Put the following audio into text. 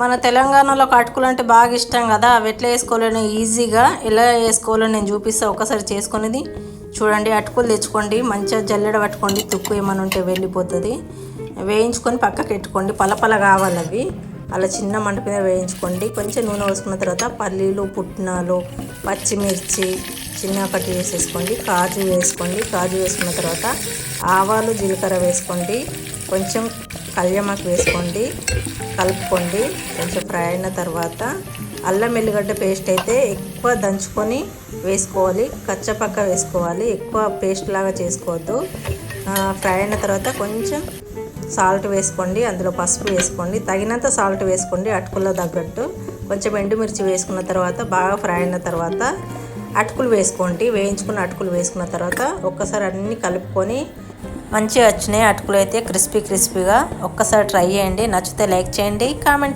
మన తెలంగాణలో అటుకులు అంటే బాగా ఇష్టం కదా అవి ఎట్లా వేసుకోవాలని ఈజీగా ఎలా వేసుకోవాలో నేను చూపిస్తా ఒకసారి చేసుకునేది. చూడండి అటుకులు తెచ్చుకోండి మంచిగా జల్లెడ పట్టుకోండి తుక్కు ఏమైనా ఉంటే వెళ్ళిపోతుంది. వేయించుకొని పక్కకి పెట్టుకోండి పలపల కావాలి అవి. అలా చిన్న మంట మీద వేయించుకోండి కొంచెం నూనె పోసుకున్న తర్వాత పల్లీలు పుట్నాలు పచ్చిమిర్చి చిన్న కట్ వేసేసుకోండి కాజు వేసుకోండి. కాజు వేసుకున్న తర్వాత ఆవాలు జీలకర్ర వేసుకోండి. కొంచెం కళ్యమాకు వేసుకోండి. కలుపుకోండి. కొంచెం ఫ్రై అయిన తర్వాత అల్లం ఎల్లిగడ్డ పేస్ట్ అయితే ఎక్కువ దంచుకొని వేసుకోవాలి. కచ్చపక్క వేసుకోవాలి. ఎక్కువ పేస్ట్ లాగా చేసుకోవద్దు. ఫ్రై అయిన తర్వాత కొంచెం సాల్ట్ వేసుకోండి. అందులో పసుపు వేసుకోండి. తగినంత సాల్ట్ వేసుకోండి. అటుకుల్లో తగ్గట్టు. కొంచెం ఎండుమిర్చి వేసుకున్న తర్వాత బాగా ఫ్రై అయిన తర్వాత అటుకులు వేసుకోండి. వేయించుకున్న అటుకులు వేసుకున్న తర్వాత ఒక్కసారి అన్నీ కలుపుకొని మంచిగా వచ్చినాయి. అటుకులు అయితే క్రిస్పీ క్రిస్పీగా ఒక్కసారి ట్రై చేయండి. నచ్చితే లైక్ చేయండి. కామెంట్